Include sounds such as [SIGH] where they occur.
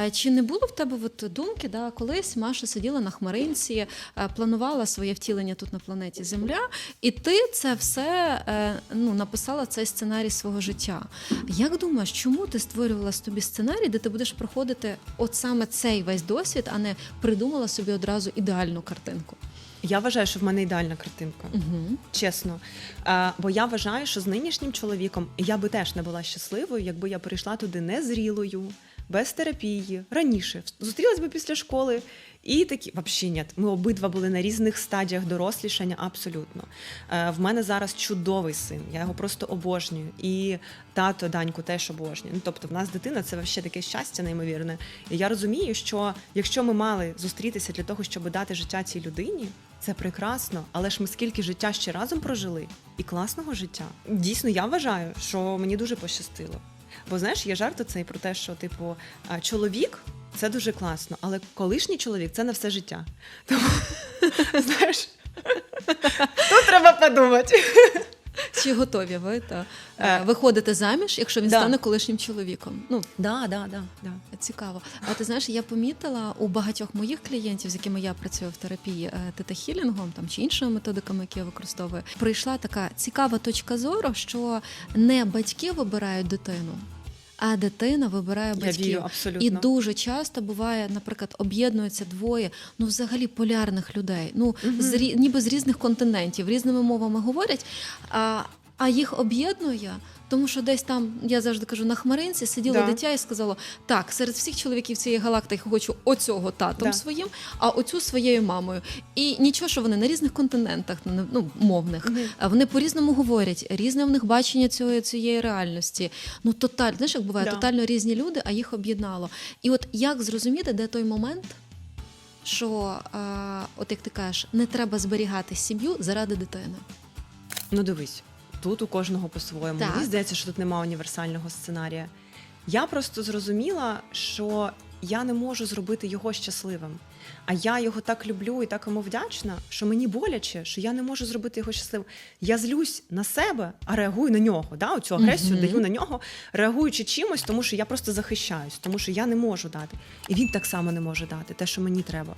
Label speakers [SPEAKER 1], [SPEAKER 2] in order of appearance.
[SPEAKER 1] Е, Чи не було в тебе от думки, да, колись Маша сиділа на хмаринці, е, планувала своє втілення тут на планеті Земля, і ти це все е, ну, написала цей сценарій свого життя. Як думаєш, чому ти створювала собі сценарій, де ти будеш проходити от саме цей весь досвід, а не придумала собі одразу ідеальну картинку?
[SPEAKER 2] Я вважаю, що в мене ідеальна картинка.
[SPEAKER 1] Угу.
[SPEAKER 2] Чесно. Е, бо я вважаю, що з нинішнім чоловіком я би теж не була щасливою, якби я прийшла туди незрілою, без терапії, раніше. Зустрілась би після школи. І такі, взагалі, ні. Ми обидва були на різних стадіях дорослішання, абсолютно. Е, в мене зараз чудовий син, я його просто обожнюю. І тато Даньку теж обожнює. Ну, тобто, в нас дитина це взагалі таке щастя неймовірне. І я розумію, що якщо ми мали зустрітися для того, щоб дати життя цій людині, це прекрасно, але ж ми скільки життя ще разом прожили, і класного життя. Дійсно, я вважаю, що мені дуже пощастило. Бо знаєш, є жарт цей про те, що типу чоловік це дуже класно, але колишній чоловік це на все життя. Тому [LAUGHS] знаєш, тут треба подумати.
[SPEAKER 1] Чи готові ви та, е,
[SPEAKER 2] Е,
[SPEAKER 1] виходити заміж, якщо він
[SPEAKER 2] да.
[SPEAKER 1] стане колишнім чоловіком? Ну,
[SPEAKER 2] Да, да, да, да.
[SPEAKER 1] Цікаво. А ти знаєш, я помітила у багатьох моїх клієнтів, з якими я працюю в терапії е, тета-хілінгом там чи іншими методиками, які я використовую, прийшла така цікава точка зору, що не батьки вибирають дитину. А дитина вибирає
[SPEAKER 2] Я
[SPEAKER 1] батьків.
[SPEAKER 2] вірю абсолютно.
[SPEAKER 1] І дуже часто буває, наприклад, об'єднуються двоє, ну взагалі полярних людей. Ну
[SPEAKER 2] угу.
[SPEAKER 1] з ніби з різних континентів, різними мовами говорять. А, а їх об'єднує, тому що десь там, я завжди кажу, на хмаринці сиділо
[SPEAKER 2] Да.
[SPEAKER 1] дитя і сказало: так, серед всіх чоловіків цієї галактики хочу оцього татом
[SPEAKER 2] Да.
[SPEAKER 1] своїм, а оцю своєю мамою. І нічого, що вони на різних континентах, ну мовних, а вони по-різному говорять, різне в них бачення цієї, цієї реальності. Ну, тоталь, знаєш, як буває,
[SPEAKER 2] Да.
[SPEAKER 1] тотально різні люди, а їх об'єднало. І от як зрозуміти, де той момент, що, а, от як ти кажеш, не треба зберігати сім'ю заради дитини.
[SPEAKER 2] Ну дивись, тут у кожного по-своєму.
[SPEAKER 1] Так.
[SPEAKER 2] Мені здається, що тут немає універсального сценарія. Я просто зрозуміла, що я не можу зробити його щасливим. А я його так люблю і так йому вдячна, що мені боляче, що я не можу зробити його щасливим. Я злюсь на себе, а реагую на нього. Да? Оцю агресію
[SPEAKER 1] Мгм.
[SPEAKER 2] даю на нього, реагуючи чимось, тому що я просто захищаюсь, тому що я не можу дати. І він так само не може дати те, що мені треба.